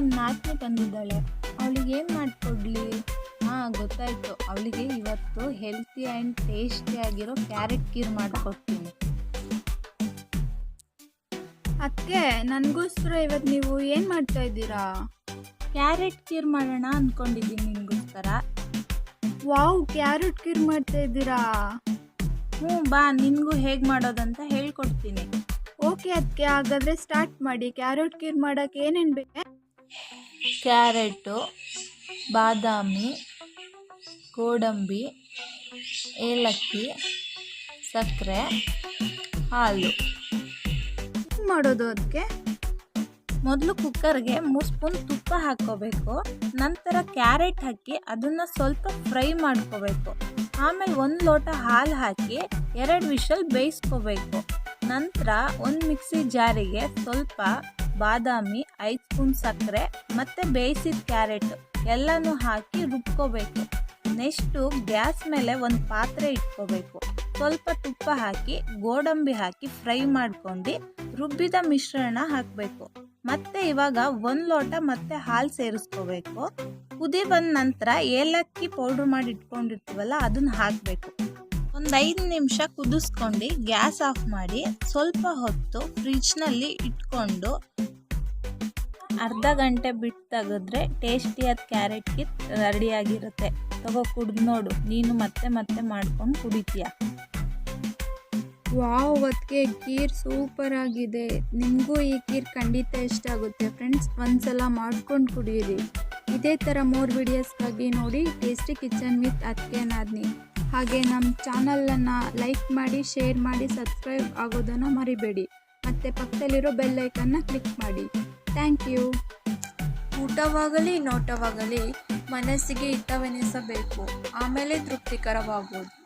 ನಾಲ್ಕನೇ ತಂದಿದ್ದಾಳೆ ಅವಳಿಗೆ ಏನು ಮಾಡಿಕೊಡ್ಲಿ? ಹಾಂ ಗೊತ್ತಾಯಿತು. ಅವಳಿಗೆ ಇವತ್ತು ಹೆಲ್ತಿ ಆ್ಯಂಡ್ ಟೇಸ್ಟಿ ಆಗಿರೋ ಕ್ಯಾರೆಟ್ ಕೀರ್ ಮಾಡಿಕೊಡ್ತೀನಿ. ಅದಕ್ಕೆ ನನಗೋಸ್ಕರ ಇವತ್ತು ನೀವು ಏನು ಮಾಡ್ತಾ ಇದ್ದೀರಾ? ಕ್ಯಾರೆಟ್ ಕೀರ್ ಮಾಡೋಣ ಅಂದ್ಕೊಂಡಿದ್ದೀನಿ ನಿನಗೋಸ್ಕರ. ವಾವ್ ಕ್ಯಾರೆಟ್ ಕೀರ್ ಮಾಡ್ತಾ ಇದ್ದೀರಾ? ಹ್ಞೂ ಬಾ ನಿನಗೂ ಹೇಗೆ ಮಾಡೋದಂತ ಹೇಳ್ಕೊಡ್ತೀನಿ. ಓಕೆ ಅದಕ್ಕೆ ಹಾಗಾದರೆ ಸ್ಟಾರ್ಟ್ ಮಾಡಿ. ಕ್ಯಾರೆಟ್ ಕೀರ್ ಮಾಡೋಕ್ಕೆ ಏನೇನು ಬೇಕು? ಕ್ಯಾರೆಟು ಬಾದಾಮಿ ಗೋಡಂಬಿ ಏಲಕ್ಕಿ ಸಕ್ಕರೆ ಹಾಲು. ಮಾಡೋದು ಅದಕ್ಕೆ ಮೊದಲು ಕುಕ್ಕರ್ಗೆ ಮೂರು ಸ್ಪೂನ್ ತುಪ್ಪ ಹಾಕ್ಕೋಬೇಕು ನಂತರ ಕ್ಯಾರೆಟ್ ಹಾಕಿ ಅದನ್ನು ಸ್ವಲ್ಪ ಫ್ರೈ ಮಾಡ್ಕೋಬೇಕು. ಆಮೇಲೆ ಒಂದು ಲೋಟ ಹಾಲು ಹಾಕಿ ಎರಡು ವಿಷಲ್ ಬೇಯಿಸ್ಕೋಬೇಕು. ನಂತರ ಒಂದು ಮಿಕ್ಸಿ ಜಾರಿಗೆ ಸ್ವಲ್ಪ ಬಾದಾಮಿ ಐದು ಸ್ಪೂನ್ ಸಕ್ಕರೆ ಮತ್ತು ಬೇಯಿಸಿದ ಕ್ಯಾರೆಟ್ ಎಲ್ಲನೂ ಹಾಕಿ ರುಬ್ಕೋಬೇಕು. ನೆಕ್ಸ್ಟು ಗ್ಯಾಸ್ ಮೇಲೆ ಒಂದು ಪಾತ್ರೆ ಇಟ್ಕೋಬೇಕು. ಸ್ವಲ್ಪ ತುಪ್ಪ ಹಾಕಿ, ಗೋಡಂಬಿ ಹಾಕಿ ಫ್ರೈ ಮಾಡ್ಕೊಂಡು ರುಬ್ಬಿದ ಮಿಶ್ರಣ ಹಾಕಬೇಕು. ಮತ್ತೆ ಇವಾಗ ಒಂದು ಲೋಟ ಮತ್ತೆ ಹಾಲು ಸೇರಿಸ್ಕೋಬೇಕು. ಕುದಿ ಬಂದ ನಂತರ ಏಲಕ್ಕಿ ಪೌಡ್ರ್ ಮಾಡಿ ಇಟ್ಕೊಂಡಿರ್ತೀವಲ್ಲ, ಅದನ್ನ ಹಾಕಬೇಕು. ಒಂದು ಐದು ನಿಮಿಷ ಕುದಿಸ್ಕೊಂಡು ಗ್ಯಾಸ್ ಆಫ್ ಮಾಡಿ ಸ್ವಲ್ಪ ಹೊತ್ತು ಫ್ರಿಜ್ನಲ್ಲಿ ಇಟ್ಕೊಂಡು ಅರ್ಧ ಗಂಟೆ ಬಿಟ್ಟು ತೆಗೆದ್ರೆ ಟೇಸ್ಟಿಯಾದ ಕ್ಯಾರೆಟ್ ಕಿತ್ ರೆಡಿಯಾಗಿರುತ್ತೆ. ತಗೋ ಕುಡ್ದು ನೋಡು. ನೀನು ಮತ್ತೆ ಮತ್ತೆ ಮಾಡ್ಕೊಂಡು ಕುಡಿತೀಯ. ವಾವ್ ಅದಕ್ಕೆ ಕೀರ್ ಸೂಪರ್ ಆಗಿದೆ. ನಿಮಗೂ ಈ ಕೀರ್ ಖಂಡಿತ ಇಷ್ಟ ಆಗುತ್ತೆ. ಫ್ರೆಂಡ್ಸ್, ಒಂದ್ಸಲ ಮಾಡ್ಕೊಂಡು ಕುಡಿಯಿರಿ ಇದೇ ಥರ ಮೋರ್ ವಿಡಿಯೋಸ್ಗಾಗಿ ನೋಡಿ ಟೇಸ್ಟಿ ಕಿಚನ್ ವಿತ್ ಅತ್ತಿಗೆ ನಾದ್ನಿ ಹಾಗೆ ನಮ್ಮ ಚಾನಲನ್ನು ಲೈಕ್ ಮಾಡಿ, ಶೇರ್ ಮಾಡಿ, ಸಬ್ಸ್ಕ್ರೈಬ್ ಆಗೋದನ್ನು ಮರಿಬೇಡಿ. ಮತ್ತು ಪಕ್ಕದಲ್ಲಿರೋ ಬೆಲ್ಲೈಕನ್ನು ಕ್ಲಿಕ್ ಮಾಡಿ. Thank you. ಊಟವಾಗಲಿ, ನೋಟವಾಗಲಿ, ಮನಸ್ಸಿಗೆ ಹಿತವೆನಿಸಬೇಕು. ಆಮೇಲೆ ತೃಪ್ತಿಕರವಾಗುವುದು